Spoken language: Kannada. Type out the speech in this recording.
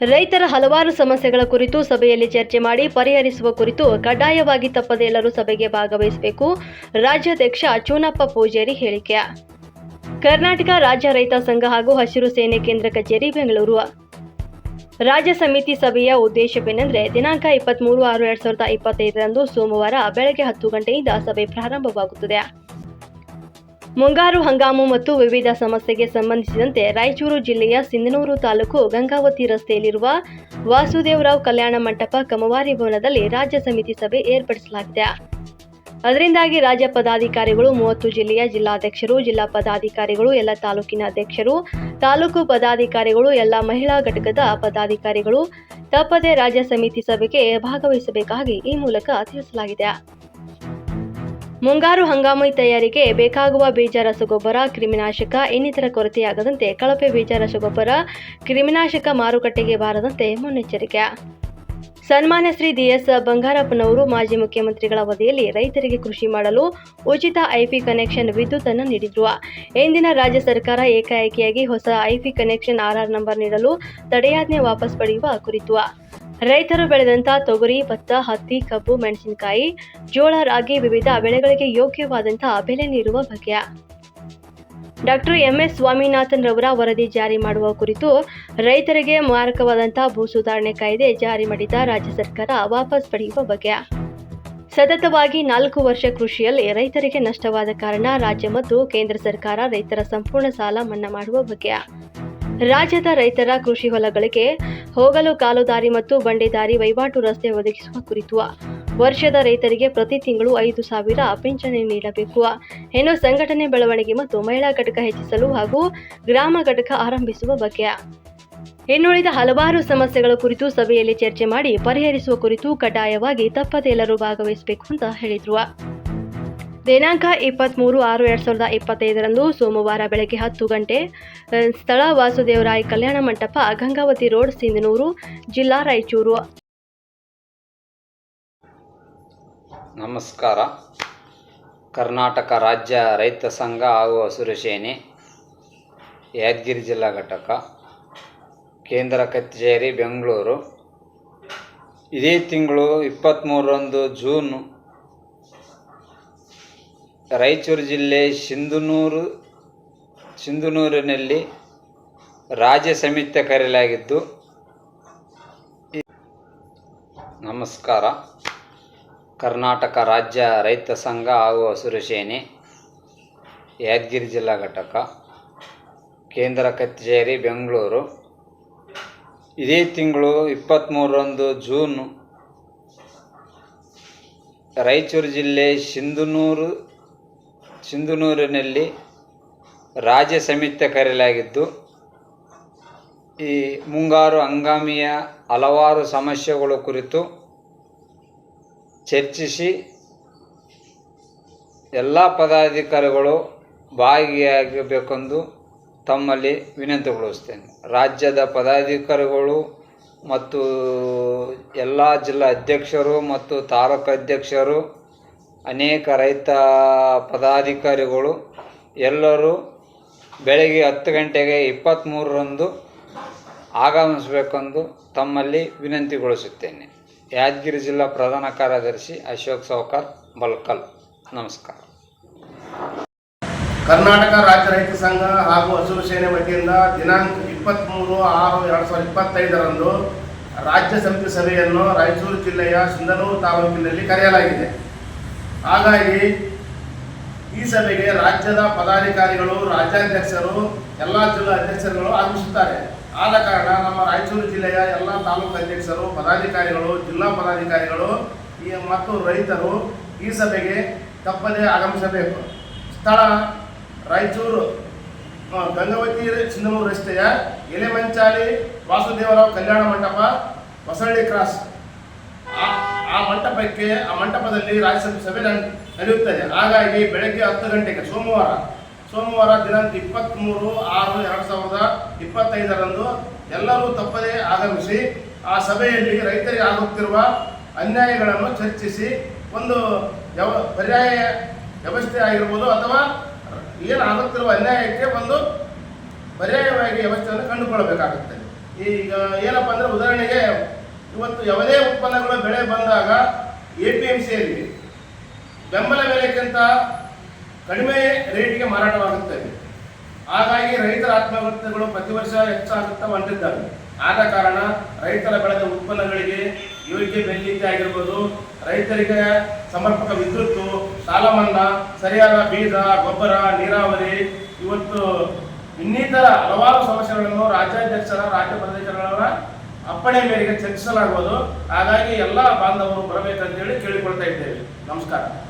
ರೈತರ ಹಲವಾರು ಸಮಸ್ಯೆಗಳ ಕುರಿತು ಸಭೆಯಲ್ಲಿ ಚರ್ಚೆ ಮಾಡಿ ಪರಿಹರಿಸುವ ಕುರಿತು ಕಡ್ಡಾಯವಾಗಿ ತಪ್ಪದೆ ಎಲ್ಲರೂ ಸಭೆಗೆ ಭಾಗವಹಿಸಬೇಕು. ರಾಜ್ಯಾಧ್ಯಕ್ಷ ಚೂನಪ್ಪ ಪೂಜೇರಿ ಹೇಳಿಕೆ. ಕರ್ನಾಟಕ ರಾಜ್ಯ ರೈತ ಸಂಘ ಹಾಗೂ ಹಸಿರು ಸೇನೆ ಕೇಂದ್ರ ಕಚೇರಿ, ಬೆಂಗಳೂರು. ರಾಜ್ಯ ಸಮಿತಿ ಸಭೆಯ ಉದ್ದೇಶವೇನೆಂದರೆ ದಿನಾಂಕ ಇಪ್ಪತ್ತ್ಮೂರು ಆರು ಎರಡು ಸಾವಿರದ ಇಪ್ಪತ್ತೈದರಂದು ಸೋಮವಾರ ಬೆಳಗ್ಗೆ ಹತ್ತು ಗಂಟೆಯಿಂದ ಸಭೆ ಪ್ರಾರಂಭವಾಗುತ್ತದೆ. ಮುಂಗಾರು ಹಂಗಾಮು ಮತ್ತು ವಿವಿಧ ಸಮಸ್ಯೆಗೆ ಸಂಬಂಧಿಸಿದಂತೆ ರಾಯಚೂರು ಜಿಲ್ಲೆಯ ಸಿಂಧನೂರು ತಾಲೂಕು ಗಂಗಾವತಿ ರಸ್ತೆಯಲ್ಲಿರುವ ವಾಸುದೇವರಾವ್ ಕಲ್ಯಾಣ ಮಂಟಪ ಕಮವಾರಿ ಭವನದಲ್ಲಿ ರಾಜ್ಯ ಸಮಿತಿ ಸಭೆ ಏರ್ಪಡಿಸಲಾಗಿದೆ. ಅದರಿಂದಾಗಿ ರಾಜ್ಯ ಪದಾಧಿಕಾರಿಗಳು, ಮೂವತ್ತು ಜಿಲ್ಲೆಯ ಜಿಲ್ಲಾಧ್ಯಕ್ಷರು, ಜಿಲ್ಲಾ ಪದಾಧಿಕಾರಿಗಳು, ಎಲ್ಲ ತಾಲೂಕಿನ ಅಧ್ಯಕ್ಷರು, ತಾಲೂಕು ಪದಾಧಿಕಾರಿಗಳು, ಎಲ್ಲ ಮಹಿಳಾ ಘಟಕದ ಪದಾಧಿಕಾರಿಗಳು ತಪ್ಪದೇ ರಾಜ್ಯ ಸಮಿತಿ ಸಭೆಗೆ ಭಾಗವಹಿಸಬೇಕಾಗಿ ಈ ಮೂಲಕ ತಿಳಿಸಲಾಗಿದೆ. ಮುಂಗಾರು ಹಂಗಾಮಿ ತಯಾರಿಗೆ ಬೇಕಾಗುವ ಬೀಜ, ರಸಗೊಬ್ಬರ, ಕ್ರಿಮಿನಾಶಕ, ಇನ್ನಿತರ ಕೊರತೆಯಾಗದಂತೆ ಕಳಪೆ ಬೀಜ, ರಸಗೊಬ್ಬರ, ಕ್ರಿಮಿನಾಶಕ ಮಾರುಕಟ್ಟೆಗೆ ಬಾರದಂತೆ ಮುನ್ನೆಚ್ಚರಿಕೆ. ಸನ್ಮಾನ್ಯ ಶ್ರೀ ಡಿಎಸ್ ಬಂಗಾರಪ್ಪನವರು ಮಾಜಿ ಮುಖ್ಯಮಂತ್ರಿಗಳ ಅವಧಿಯಲ್ಲಿ ರೈತರಿಗೆ ಕೃಷಿ ಮಾಡಲು ಉಚಿತ ಐಪಿ ಕನೆಕ್ಷನ್ ವಿದ್ಯುತ್ ಅನ್ನು ನೀಡಿದ್ರು. ಇಂದಿನ ರಾಜ್ಯ ಸರ್ಕಾರ ಏಕಾಏಕಿಯಾಗಿ ಹೊಸ ಐಪಿ ಕನೆಕ್ಷನ್ ಆರ್ಆರ್ ನಂಬರ್ ನೀಡಲು ತಡೆಯಾಜ್ಞೆ ವಾಪಸ್ ಪಡೆಯುವ ಕುರಿತು. ರೈತರು ಬೆಳೆದಂತ ತೊಗರಿ, ಭತ್ತ, ಹತ್ತಿ, ಕಬ್ಬು, ಮೆಣಸಿನಕಾಯಿ ಜೋಳ ರಾಗಿ ವಿವಿಧ ಬೆಳೆಗಳಿಗೆ ಯೋಗ್ಯವಾದಂತ ಬೆಲೆ ನೀಡುವ ಬಗ್ಗೆ ಡಾಕ್ಟರ್ ಎಂಎಸ್ ಸ್ವಾಮಿನಾಥನ್ ರವರ ವರದಿ ಜಾರಿ ಮಾಡುವ ಕುರಿತು ರೈತರಿಗೆ ಮಾರಕವಾದಂತಹ ಭೂ ಸುಧಾರಣೆ ಕಾಯ್ದೆ ಜಾರಿ ಮಾಡಿದ ರಾಜ್ಯ ಸರ್ಕಾರ ವಾಪಸ್ ಪಡೆಯುವ ಬಗ್ಗೆ ಸತತವಾಗಿ ನಾಲ್ಕು ವರ್ಷ ಕೃಷಿಯಲ್ಲಿ ರೈತರಿಗೆ ನಷ್ಟವಾದ ಕಾರಣ ರಾಜ್ಯ ಮತ್ತು ಕೇಂದ್ರ ಸರ್ಕಾರ ರೈತರ ಸಂಪೂರ್ಣ ಸಾಲ ಮನ್ನಾ ಮಾಡುವ ಬಗ್ಗೆ ರಾಜ್ಯದ ರೈತರ ಕೃಷಿ ಹೊಲಗಳಿಗೆ ಹೋಗಲು ಕಾಲುದಾರಿ ಮತ್ತು ಬಂಡೆದಾರಿ ವಹಿವಾಟು ರಸ್ತೆ ಒದಗಿಸುವ ಕುರಿತು ವರ್ಷದ ರೈತರಿಗೆ ಪ್ರತಿ ತಿಂಗಳು ಐದು ಸಾವಿರ ಪಿಂಚಣಿ ನೀಡಬೇಕು. ಇನ್ನು ಸಂಘಟನೆ ಬೆಳವಣಿಗೆ ಮತ್ತು ಮಹಿಳಾ ಘಟಕ ಹೆಚ್ಚಿಸಲು ಹಾಗೂ ಗ್ರಾಮ ಘಟಕ ಆರಂಭಿಸುವ ಬಗ್ಗೆ. ಇನ್ನುಳಿದ ಹಲವಾರು ಸಮಸ್ಯೆಗಳ ಕುರಿತು ಸಭೆಯಲ್ಲಿ ಚರ್ಚೆ ಮಾಡಿ ಪರಿಹರಿಸುವ ಕುರಿತು ಕಡ್ಡಾಯವಾಗಿ ತಪ್ಪದೆ ಎಲ್ಲರೂ ಭಾಗವಹಿಸಬೇಕು ಅಂತ ಹೇಳಿದ್ರು. ದಿನಾಂಕ ಇಪ್ಪತ್ತ್ಮೂರು ಆರು ಎರಡು ಸಾವಿರದ ಇಪ್ಪತ್ತೈದರಂದು ಸೋಮವಾರ ಬೆಳಗ್ಗೆ ಹತ್ತು ಗಂಟೆ ಸ್ಥಳ ವಾಸುದೇವರಾಯ್ ಕಲ್ಯಾಣ ಮಂಟಪ, ಗಂಗಾವತಿ ರೋಡ್, ಸಿಂಧನೂರು, ಜಿಲ್ಲಾ ರಾಯಚೂರು. ನಮಸ್ಕಾರ. ಕರ್ನಾಟಕ ರಾಜ್ಯ ರೈತ ಸಂಘ ಹಾಗೂ ಹಸಿರು ಸೇನೆ, ಯಾದಗಿರಿ ಜಿಲ್ಲಾ ಘಟಕ, ಕೇಂದ್ರ ಕಚೇರಿ, ಬೆಂಗಳೂರು. ಇದೇ ತಿಂಗಳು ಇಪ್ಪತ್ತ್ಮೂರರಂದು ಜೂನ್ ರಾಯಚೂರು ಜಿಲ್ಲೆ ಸಿಂಧನೂರು ಸಿಂಧನೂರಿನಲ್ಲಿ ರಾಜ್ಯ ಸಮಿತಿ ಕರೆಯಲಾಗಿದ್ದು, ನಮಸ್ಕಾರ. ಕರ್ನಾಟಕ ರಾಜ್ಯ ರೈತ ಸಂಘ ಹಾಗೂ ಹಸಿರು ಸೇನೆ, ಯಾದಗಿರಿ ಜಿಲ್ಲಾ ಘಟಕ, ಕೇಂದ್ರ ಕಚೇರಿ, ಬೆಂಗಳೂರು. ಇದೇ ತಿಂಗಳು ಇಪ್ಪತ್ತ್ಮೂರರಂದು ಜೂನ್, ರಾಯಚೂರು ಜಿಲ್ಲೆ ಸಿಂಧನೂರು ಸಿಂಧನೂರಿನಲ್ಲಿ ರಾಜ್ಯ ಸಮಿತಿ ಕರೆಯಲಾಗಿದ್ದು, ಈ ಮುಂಗಾರು ಹಂಗಾಮಿಯ ಹಲವಾರು ಸಮಸ್ಯೆಗಳ ಕುರಿತು ಚರ್ಚಿಸಿ ಎಲ್ಲ ಪದಾಧಿಕಾರಿಗಳು ಭಾಗಿಯಾಗಬೇಕೆಂದು ತಮ್ಮಲ್ಲಿ ವಿನಂತಿಗೊಳಿಸ್ತೇನೆ ರಾಜ್ಯದ ಪದಾಧಿಕಾರಿಗಳು ಮತ್ತು ಎಲ್ಲ ಜಿಲ್ಲಾ ಅಧ್ಯಕ್ಷರು ಮತ್ತು ತಾಲೂಕು ಅಧ್ಯಕ್ಷರು ಅನೇಕ ರೈತ ಪದಾಧಿಕಾರಿಗಳು ಎಲ್ಲರೂ ಬೆಳಗ್ಗೆ ಹತ್ತು ಗಂಟೆಗೆ ಇಪ್ಪತ್ತ್ಮೂರರಂದು ಆಗಮಿಸಬೇಕೆಂದು ತಮ್ಮಲ್ಲಿ ವಿನಂತಿಗೊಳಿಸುತ್ತೇನೆ. ಯಾದಗಿರಿ ಜಿಲ್ಲಾ ಪ್ರಧಾನ ಕಾರ್ಯದರ್ಶಿ ಅಶೋಕ್ ಸೌಕರ್, ಬಲ್ಕಲ್. ನಮಸ್ಕಾರ. ಕರ್ನಾಟಕ ರಾಜ್ಯ ರೈತ ಸಂಘ ಹಾಗೂ ಹಸಿರು ಸೇನೆ ವತಿಯಿಂದ ದಿನಾಂಕ ಇಪ್ಪತ್ತ್ಮೂರು ಆರು ಎರಡು ಸಾವಿರದ ಇಪ್ಪತ್ತೈದರಂದು ರಾಜ್ಯ ಸಮಿತಿ ಸಭೆಯನ್ನು ರಾಯಚೂರು ಜಿಲ್ಲೆಯ ಸಿಂಧನೂರು ತಾಲೂಕಿನಲ್ಲಿ ಕರೆಯಲಾಗಿದೆ. ಹಾಗಾಗಿ ಈ ಸಭೆಗೆ ರಾಜ್ಯದ ಪದಾಧಿಕಾರಿಗಳು, ರಾಜ್ಯಾಧ್ಯಕ್ಷರು, ಎಲ್ಲ ಜಿಲ್ಲಾ ಅಧ್ಯಕ್ಷರುಗಳು ಆಗಮಿಸುತ್ತಾರೆ. ಆದ ಕಾರಣ ನಮ್ಮ ರಾಯಚೂರು ಜಿಲ್ಲೆಯ ಎಲ್ಲ ತಾಲೂಕು ಅಧ್ಯಕ್ಷರು, ಪದಾಧಿಕಾರಿಗಳು, ಜಿಲ್ಲಾ ಪದಾಧಿಕಾರಿಗಳು ಮತ್ತು ರೈತರು ಈ ಸಭೆಗೆ ತಪ್ಪದೇ ಆಗಮಿಸಬೇಕು. ಸ್ಥಳ ರಾಯಚೂರು ಗಂಗವತಿ ಸಿಂಧನೂರು ರಸ್ತೆಯ ಎಲೆಮಂಚಾಲಿ ವಾಸುದೇವರಾವ್ ಕಲ್ಯಾಣ ಮಂಟಪ ಹೊಸಳ್ಳಿ ಕ್ರಾಸ್. ಆ ಮಂಟಪಕ್ಕೆ, ಆ ಮಂಟಪದಲ್ಲಿ ರಾಜ್ಯಸಭೆ ಸಭೆ ನಡೆ- ನಡೆಯುತ್ತದೆ. ಹಾಗಾಗಿ ಬೆಳಗ್ಗೆ ಹತ್ತು ಗಂಟೆಗೆ, ಸೋಮವಾರ ಸೋಮವಾರ ದಿನಾಂಕ ಇಪ್ಪತ್ತ್ಮೂರು ಆರು ಎರಡು ಸಾವಿರದ ಇಪ್ಪತ್ತೈದರಂದು ಎಲ್ಲರೂ ತಪ್ಪದೇ ಆಗಮಿಸಿ, ಆ ಸಭೆಯಲ್ಲಿ ರೈತರಿಗೆ ಆಗುತ್ತಿರುವ ಅನ್ಯಾಯಗಳನ್ನು ಚರ್ಚಿಸಿ, ಒಂದು ವ್ಯವ ಪರ್ಯಾಯ ವ್ಯವಸ್ಥೆ ಆಗಿರ್ಬೋದು ಅಥವಾ ಏನು ಆಗುತ್ತಿರುವ ಅನ್ಯಾಯಕ್ಕೆ ಒಂದು ಪರ್ಯಾಯವಾಗಿ ವ್ಯವಸ್ಥೆಯನ್ನು ಕಂಡುಕೊಳ್ಳಬೇಕಾಗುತ್ತದೆ. ಈಗ ಏನಪ್ಪ ಅಂದರೆ ಉದಾಹರಣೆಗೆ ಇವತ್ತು ಯಾವುದೇ ಉತ್ಪನ್ನಗಳ ಬೆಳೆ ಬಂದಾಗ ಎ ಪಿ ಎಂ ಸಿಯಲ್ಲಿ ಬೆಂಬಲ ಬೆಲೆಗಿಂತ ಕಡಿಮೆ ರೇಟಿಗೆ ಮಾರಾಟವಾಗುತ್ತದೆ ಹಾಗಾಗಿ ರೈತರ ಆತ್ಮಹತ್ಯೆಗಳು ಪ್ರತಿ ವರ್ಷ ಹೆಚ್ಚಾಗುತ್ತಾ ಹೊಂದಿದ್ದಾವೆ ಆದ ಕಾರಣ ರೈತರ ಬೆಳೆದ ಉತ್ಪನ್ನಗಳಿಗೆ ಯೋಗ್ಯ ಬೆಲೆ ಆಗಿರ್ಬೋದು, ರೈತರಿಗೆ ಸಮರ್ಪಕ ವಿದ್ಯುತ್ತು ಸಾಲ ಮನ್ನಾ ಸರಿಯಾದ ಬೀಜ, ಗೊಬ್ಬರ, ನೀರಾವರಿ, ಇವತ್ತು ಇನ್ನಿತರ ಹಲವಾರು ಸಮಸ್ಯೆಗಳನ್ನು ರಾಜ್ಯಾಧ್ಯಕ್ಷರ, ರಾಜ್ಯ ಪ್ರದೇಶಗಳ ಅಪ್ಪಣೆ ಮೇರೆಗೆ ಚರ್ಚಿಸಲಾಗುವುದು. ಹಾಗಾಗಿ ಎಲ್ಲ ಬಾಂಧವರು ಬರಬೇಕಂತೇಳಿ ಕೇಳಿಕೊಳ್ತಾ ಇದ್ದೇವೆ. ನಮಸ್ಕಾರ.